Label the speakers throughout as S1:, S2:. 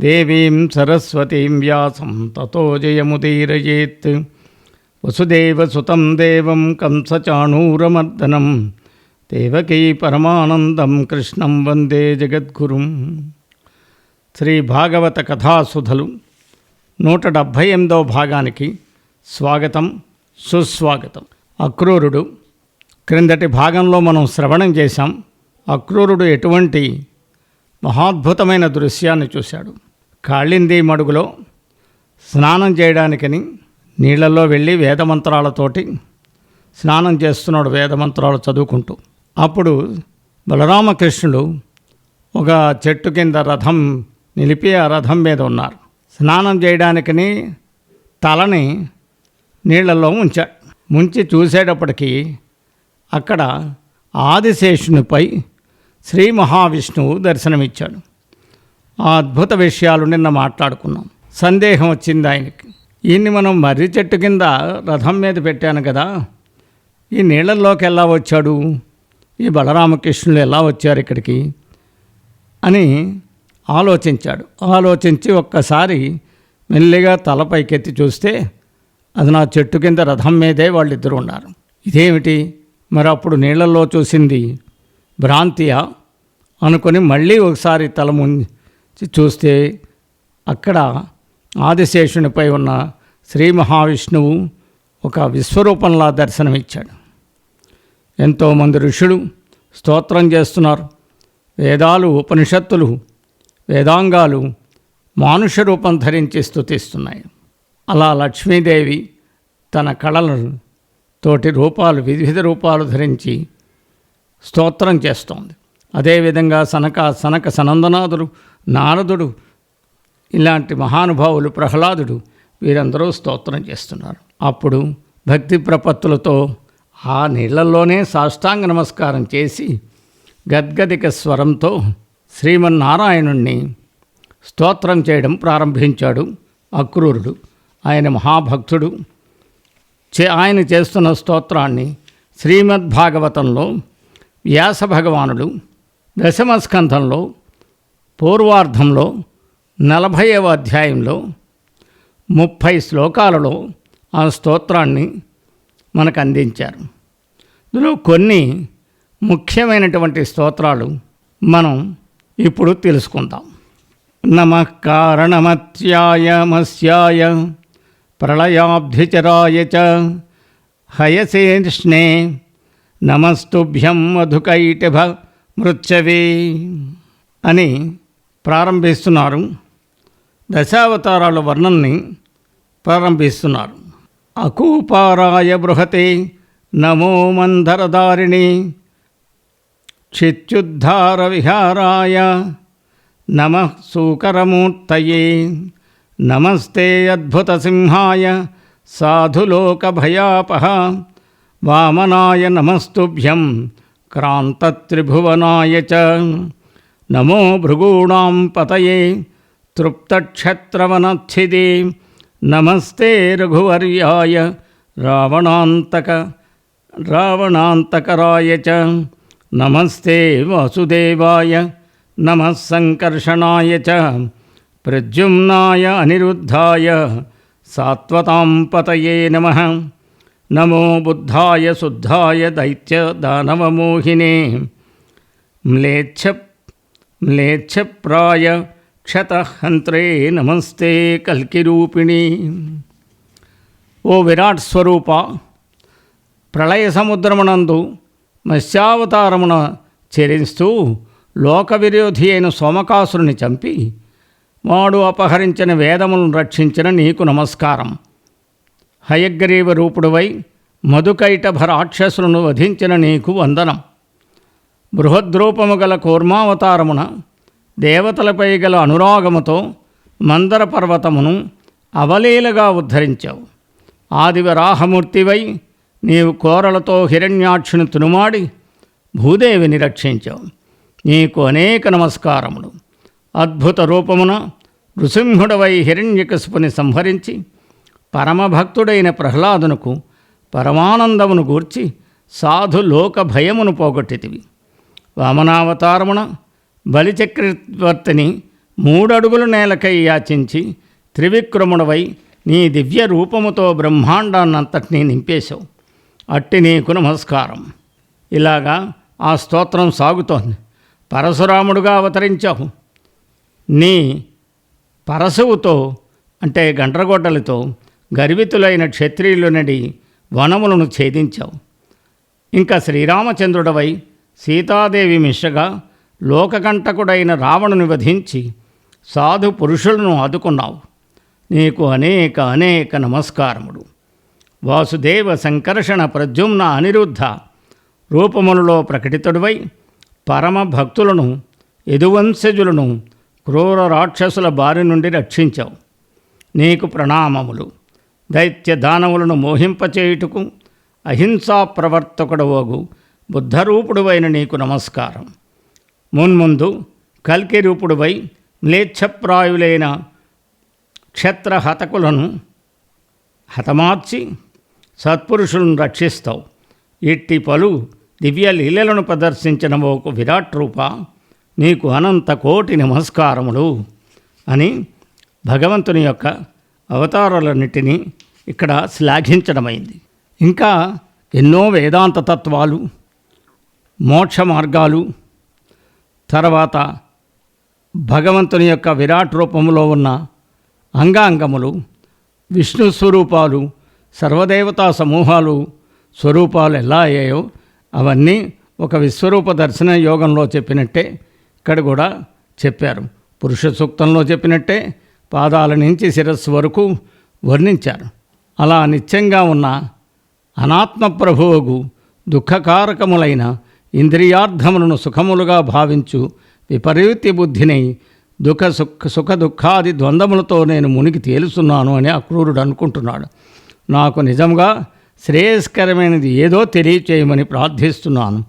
S1: దేవీం సరస్వతీం వ్యాసం తతో జయముదీరయేత్ వసుదేవసుతం దేవం కంసచాణూరమర్దనం దేవకీ పరమానందం కృష్ణం వందే జగద్గురుం శ్రీ భాగవత కథాసుధలు నూట డెబ్భై ఎనిమిదవ భాగానికి స్వాగతం సుస్వాగతం అక్రూరుడు క్రిందటి భాగంలో మనం శ్రవణం చేశాం. అక్రూరుడు ఎటువంటి మహాద్భుతమైన దృశ్యాన్ని చూశాడు. కాళింది మడుగులో స్నానం చేయడానికని నీళ్ళల్లో వెళ్ళి వేదమంత్రాలతోటి స్నానం చేస్తున్నాడు వేదమంత్రాలు చదువుకుంటూ. అప్పుడు బలరామకృష్ణుడు ఒక చెట్టు కింద రథం నిలిపి ఆ రథం మీద ఉన్నారు. స్నానం చేయడానికని తలని నీళ్ళల్లో ఉంచాడు ముంచి చూసేటప్పటికీ అక్కడ ఆదిశేషునిపై శ్రీ మహావిష్ణువు దర్శనమిచ్చాడు. ఆ అద్భుత విషయాలు నిన్న మాట్లాడుకున్నాం. సందేహం వచ్చింది ఆయనకి. ఈయన్ని మనం మర్రి చెట్టు కింద రథం మీద పెట్టాను కదా. ఈ నీళ్ళల్లోకి ఎలా వచ్చాడు? ఈ బలరామకృష్ణులు ఎలా వచ్చారు ఇక్కడికి? అని ఆలోచించాడు. ఆలోచించి ఒక్కసారి మెల్లిగా తల పైకెత్తి చూస్తే అది నా చెట్టు కింద రథం మీదే వాళ్ళిద్దరు ఉన్నారు. ఇదేమిటి? మరి అప్పుడు నీళ్ళల్లో చూసింది భ్రాంతియా? అనుకొని మళ్ళీ ఒకసారి తల ముందు చూస్తే అక్కడ ఆదిశేషునిపై ఉన్న శ్రీ మహావిష్ణువు ఒక విశ్వరూపంలా దర్శనమిచ్చాడు. ఎంతోమంది ఋషులు స్తోత్రం చేస్తున్నారు. వేదాలు ఉపనిషత్తులు వేదాంగాలు మానుష రూపం ధరించి స్తుతిస్తున్నాయి. అలా లక్ష్మీదేవి తన కళలను తోటి రూపాలు వివిధ రూపాలు ధరించి స్తోత్రం చేస్తోంది. అదేవిధంగా సనక సనక సనందనాథుడు నారదుడు ఇలాంటి మహానుభావులు ప్రహ్లాదుడు వీరందరూ స్తోత్రం చేస్తున్నారు. అప్పుడు భక్తి ప్రపత్తులతో ఆ నీళ్ళలోనే సాష్టాంగ నమస్కారం చేసి గద్గదిక స్వరంతో శ్రీమన్నారాయణుణ్ణి స్తోత్రం చేయడం ప్రారంభించాడు అక్రూరుడు. ఆయన మహాభక్తుడు. చే ఆయన చేస్తున్న స్తోత్రాన్ని శ్రీమద్భాగవతంలో వ్యాస భగవానుడు దశమ స్కంధంలో పూర్వార్ధంలో నలభైవ అధ్యాయంలో ముప్పై శ్లోకాలలో ఆ స్తోత్రాన్ని మనకు అందించారు ఇందులో కొన్ని ముఖ్యమైనటువంటి స్తోత్రాలు మనం ఇప్పుడు తెలుసుకుందాం. నమ కారణమత్యాయ ప్రళయాబ్ధిచరాయ చ హయసేష్ణే నమస్తుభ్యం మధుకైటభ మృత్యవే అని ప్రారంభిస్తున్నారు. దశావతారాల వర్ణన్ని ప్రారంభిస్తున్నారు. అకూపారాయ బృహతే నమో మంధరదారిణి క్షిత్యుద్ధార విహారాయ నమ సూకరమూర్తయే నమస్తే అద్భుత సింహాయ సాధులోకభయాపహ వామనాయ నమస్తుభ్యం క్రాంతత్రిభువనాయ చ నమో భృగూణాం పతయే తృప్తక్షత్రవనచ్చిదే నమస్తే రఘువర్యాయ రావణాంతక రావణాంతకరాయ చ నమస్తే వాసుదేవాయ నమః సంకర్షణాయ చ ప్రద్యుమ్నాయ అనిరుద్ధాయ సాత్వతాం పతయే నమ నమో బుద్ధాయ శుద్ధాయ దైత్య దానవమోహినే మ్లేచ్ఛ మ్లేచ్ఛప్రాయ క్షతహంత్రే నమస్తే కల్కిరూపిణి. ఓ విరాట్ స్వరూప ప్రళయ సముద్రమునందు మత్స్యావతారమున చెరిస్తూ లోక విరోధి అయిన సోమకాసురుని చంపి వాడు అపహరించిన వేదములను రక్షించిన నీకు నమస్కారం. హయగ్రీవ రూపుడువై మధుకైటభ రాక్షసులను వధించిన నీకు వందనం. బృహద్రూపము గల కూర్మావతారమున దేవతలపై గల అనురాగముతో మందర పర్వతమును అవలీలగా ఉద్ధరించావు. ఆదివరాహమూర్తివై నీవు కోరలతో హిరణ్యాక్షుని తునుమాడి భూదేవిని రక్షించావు. నీకు అనేక నమస్కారములు. అద్భుత రూపమున నృసింహుడవై హిరణ్యకశుపుని సంహరించి పరమభక్తుడైన ప్రహ్లాదునకు పరమానందమును గూర్చి సాధు లోక భయమును పోగొట్టితివి. వామనావతారమున బలిచక్రవర్తిని మూడడుగులు నేలకై యాచించి త్రివిక్రముడవై నీ దివ్య రూపముతో బ్రహ్మాండాన్నంతటినీ నింపేశావు. అట్టి నీకు నమస్కారం. ఇలాగా ఆ స్తోత్రం సాగుతోంది. పరశురాముడుగా అవతరించావు. నీ పరశువుతో అంటే గండ్రగొడ్డలతో గర్వితులైన క్షత్రియులునడి వనములను ఛేదించావు. ఇంకా శ్రీరామచంద్రుడవై సీతాదేవి మిషగా లోకకంటకుడైన రావణుని వధించి సాధు పురుషులను ఆదుకున్నావు. నీకు అనేక అనేక నమస్కారములు. వాసుదేవ సంకర్షణ ప్రద్యుమ్న అనిరుద్ధ రూపములలో ప్రకటితుడివై పరమ భక్తులను యదువంశజులను క్రూర రాక్షసుల బారి నుండి రక్షించావు. నీకు ప్రణామములు. దైత్య దానవులను మోహింపచేయుటకు అహింసా ప్రవర్తకుడవోగు బుద్ధరూపుడువైన నీకు నమస్కారం. మున్ముందు కల్కి రూపుడువై మ్లేచ్ఛప్రాయులైన క్షత్రహతకులను హతమార్చి సత్పురుషులను రక్షిస్తావు. ఇట్టి పలు దివ్య లీలలను ప్రదర్శించిన ఒక విరాట్ రూప నీకు అనంత కోటి నమస్కారములు అని భగవంతుని యొక్క అవతారాలన్నిటినీ ఇక్కడ శ్లాఘించడమైంది. ఇంకా ఎన్నో వేదాంత తత్వాలు మోక్ష మార్గాలు తర్వాత భగవంతుని యొక్క విరాట్ రూపంలో ఉన్న అంగాంగములు విష్ణు స్వరూపాలు సర్వదేవతా సమూహాలు స్వరూపాలు ఎలా అయ్యాయో అవన్నీ ఒక విశ్వరూప దర్శన యోగంలో చెప్పినట్టే ఇక్కడ కూడా చెప్పారు. పురుష సూక్తంలో చెప్పినట్టే పాదాల నుంచి శిరస్సు వరకు వర్ణించారు. అలా నిత్యంగా ఉన్న అనాత్మ ప్రభువుకు దుఃఖకారకములైన ఇంద్రియార్థములను సుఖములుగా భావించు విపరీత బుద్ధిని దుఃఖ సుఖ సుఖ దుఃఖాది ద్వంద్వములతో నేను మునిగి తేలుస్తున్నాను అని అక్రూరుడు అనుకుంటున్నాడు. నాకు నిజంగా శ్రేయస్కరమైనది ఏదో తెలియచేయమని ప్రార్థిస్తున్నాను.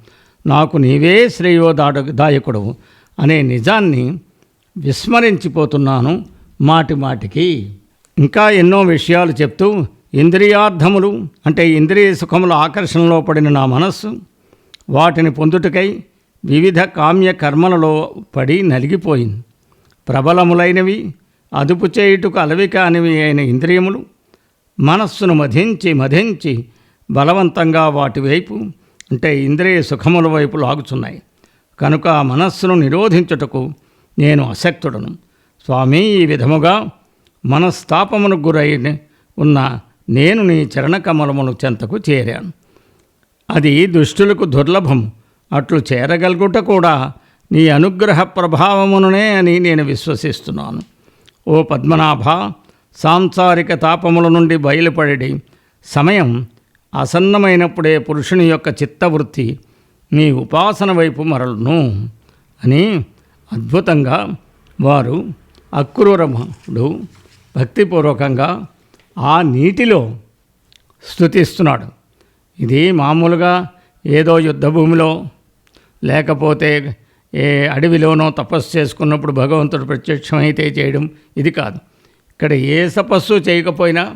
S1: నాకు నీవే శ్రేయోదాడ దాయకుడు అనే నిజాన్ని విస్మరించిపోతున్నాను. మాటి మాటికి. ఇంకా ఎన్నో విషయాలు చెప్తూ ఇంద్రియార్థములు అంటే ఇంద్రియ సుఖముల ఆకర్షణలో పడిన నా మనస్సు వాటిని పొందుటకై వివిధ కామ్య కర్మలలో పడి నలిగిపోయింది. ప్రబలములైనవి అదుపు చేయుటకు అలవి కానివి అయిన ఇంద్రియములు మనస్సును మధించి మధించి బలవంతంగా వాటి వైపు అంటే ఇంద్రియ సుఖముల వైపు లాగుచున్నాయి. కనుక ఆ మనస్సును నిరోధించుటకు నేను అశక్తుడను. స్వామి ఈ విధముగా మనస్తాపమును గురై ఉన్న నేను నీ చరణకమలమును చెంతకు చేరాను. అది దుష్టులకు దుర్లభం. అట్లు చేరగలుగుట కూడా నీ అనుగ్రహ ప్రభావముననే అని నేను విశ్వసిస్తున్నాను. ఓ పద్మనాభ సాంసారిక తాపముల నుండి బయలుపడి సమయం అసన్నమైనప్పుడే పురుషుని యొక్క చిత్తవృత్తి నీ ఉపాసన వైపు మరలును అని అద్భుతంగా వారు అక్రూరముడు భక్తిపూర్వకంగా ఆ నీటిలో స్తుతిస్తున్నాడు. ఇది మామూలుగా ఏదో యుద్ధభూమిలో లేకపోతే ఏ అడవిలోనో తపస్సు చేసుకున్నప్పుడు భగవంతుడు ప్రత్యక్షమైతే చేయడం ఇది కాదు. ఇక్కడ ఏ తపస్సు చేయకపోయినా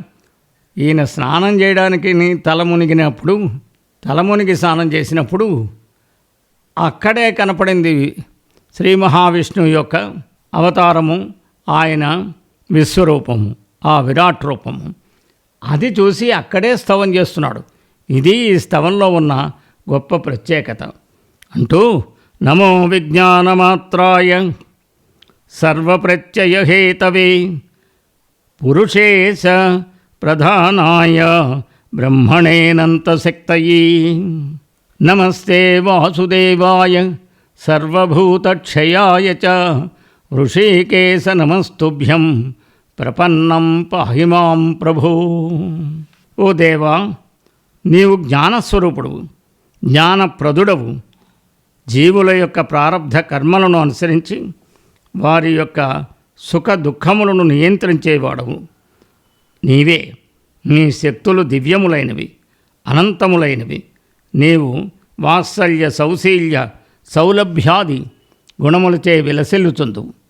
S1: ఈయన స్నానం చేయడానికి తల మునిగినప్పుడు తల మునిగి స్నానం చేసినప్పుడు అక్కడే కనపడింది శ్రీ మహావిష్ణువు యొక్క అవతారము. ఆయన విశ్వరూపము ఆ విరాట్ రూపము. అది చూసి అక్కడే స్తవం చేస్తున్నాడు. ఇది ఈ స్తవంలో ఉన్న గొప్ప ప్రత్యేకత. అంటూ నమో విజ్ఞానమాత్రాయ సర్వప్రత్యయహేతవే పురుషేశ ప్రధానాయ బ్రహ్మణేనంతశక్తయీ. నమస్తే వాసుదేవాయ సర్వభూతక్షయాయ చ ఋషికేశ నమస్తుభ్యం ప్రపన్నం పాహి ప్రభు. ఓ దేవా నీవు జ్ఞానస్వరూపుడు జ్ఞానప్రదుడవు. జీవుల యొక్క ప్రారంధ కర్మలను అనుసరించి వారి యొక్క సుఖ దుఃఖములను నియంత్రించేవాడవు. నీవే నీ శక్తులు దివ్యములైనవి అనంతములైనవి. నీవు వాత్సల్య సౌశీల్య సౌలభ్యాది గుణములచే విలసిల్లుచుందువు.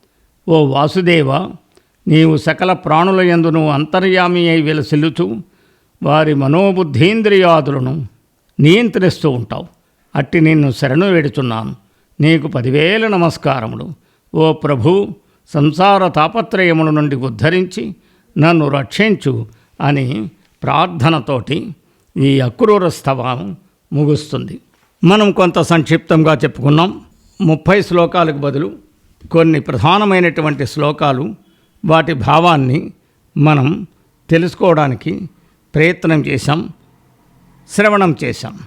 S1: ఓ వాసుదేవ నీవు సకల ప్రాణుల ఎందును అంతర్యామి అయి విలసిల్లుచు వారి మనోబుద్ధీంద్రియాదులను నియంత్రిస్తూ ఉంటావు. అట్టి నిన్ను శరణు వేడుచున్నాను. నీకు పదివేల నమస్కారములు. ఓ ప్రభు సంసార తాపత్రయముల నుండి ఉద్ధరించి నన్ను రక్షించు అని ప్రార్థనతోటి ఈ అక్రూర స్తవం ముగుస్తుంది. మనం కొంత సంక్షిప్తంగా చెప్పుకున్నాం. ముప్పై శ్లోకాలకు బదులు కొన్ని ప్రధానమైనటువంటి శ్లోకాలు వాటి భావాన్ని మనం తెలుసుకోవడానికి ప్రయత్నం చేశాం శ్రవణం చేశాం.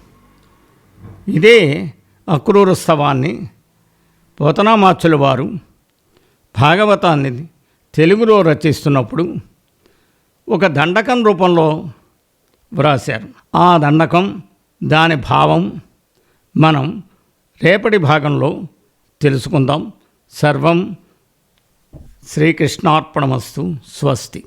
S1: ఇదే అక్రూర స్తవాన్ని పోతనామాచుల వారు భాగవతాన్ని తెలుగులో రచిస్తున్నప్పుడు ఒక దండకం రూపంలో వ్రాశారు. ఆ దండకం దాని భావం మనం రేపటి భాగంలో తెలుసుకుందాం. సర్వం శ్రీకృష్ణార్పణమస్తు స్వస్తి.